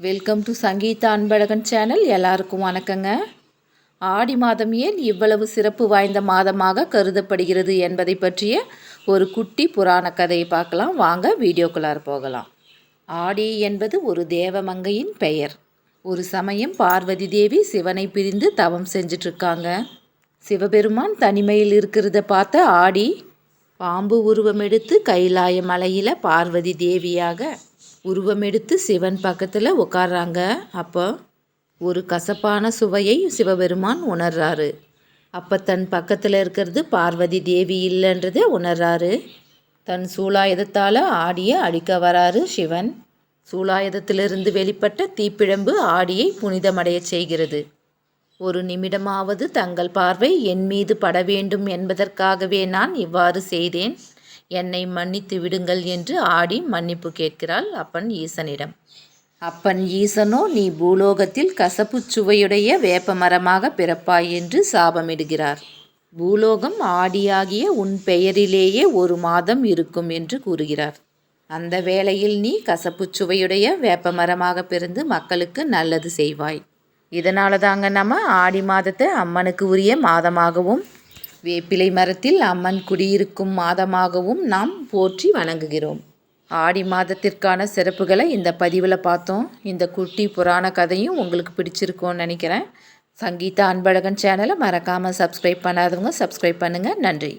Welcome to Sangeetha Anbazhagan channel எல்லாருக்கும் வணக்கங்க. ஆடி மாதம் ஏன் இவ்வளவு சிறப்பு வாய்ந்த மாதமாக கருதப்படுகிறது என்பதை பற்றிய ஒரு குட்டி புராண கதையை பார்க்கலாம். வாங்க வீடியோக்குள்ளார் போகலாம். ஆடி என்பது ஒரு தேவமங்கையின் பெயர். ஒரு சமயம் பார்வதி தேவி சிவனை பிரிந்து தவம் செஞ்சிட்ருக்காங்க சிவபெருமான் தனிமையில் இருக்கிறத பார்த்த ஆடி பாம்பு உருவமெடுத்து கைலாய மலையில் பார்வதி தேவியாக உருவமெடுத்து சிவன் பக்கத்தில் உட்கார்றாங்க அப்போ ஒரு கசப்பான சுவையை சிவபெருமான் உணர்றாரு. அப்போ தன் பக்கத்தில் இருக்கிறது பார்வதி தேவி இல்லைன்றதை உணர்றாரு. தன் சூலாயுதத்தால் ஆடியை அடிக்க வராரு சிவன். சூலாயுதத்திலிருந்து வெளிப்பட்ட தீப்பிழம்பு ஆடியை புனிதமடையச் செய்கிறது. ஒரு நிமிடமாவது தங்கள் பார்வை என் மீது பட வேண்டும் என்பதற்காகவே நான் இவ்வாறு செய்தேன். என்னை மன்னித்து விடுங்கள் என்று ஆடி மன்னிப்பு கேட்கிறாள் அப்பன் ஈசனிடம். அப்பன் ஈசனோ நீ பூலோகத்தில் கசப்புச் சுவையுடைய வேப்ப மரமாக பிறப்பாய் என்று சாபமிடுகிறார். பூலோகம் ஆடியாகிய உன் பெயரிலேயே ஒரு மாதம் இருக்கும் என்று கூறுகிறார். அந்த வேளையில் நீ கசப்புச் சுவையுடைய வேப்ப மரமாக பிறந்து மக்களுக்கு நல்லது செய்வாய். இதனால தாங்க நம்ம ஆடி மாதத்தை அம்மனுக்கு உரிய மாதமாகவும் வேப்பிலை மரத்தில் அம்மன் குடியிருக்கும் மாதமாகவும் நாம் போற்றி வணங்குகிறோம். ஆடி மாதத்திற்கான சிறப்புகளை இந்த பதிவில் பார்த்தோம். இந்த குட்டி புராண கதையும் உங்களுக்கு பிடிச்சிருக்கும்னு நினைக்கிறேன். சங்கீதா அன்பழகன் சேனலை மறக்காமல் சப்ஸ்கிரைப் பண்ணாதவங்க சப்ஸ்கிரைப் பண்ணுங்கள் நன்றி.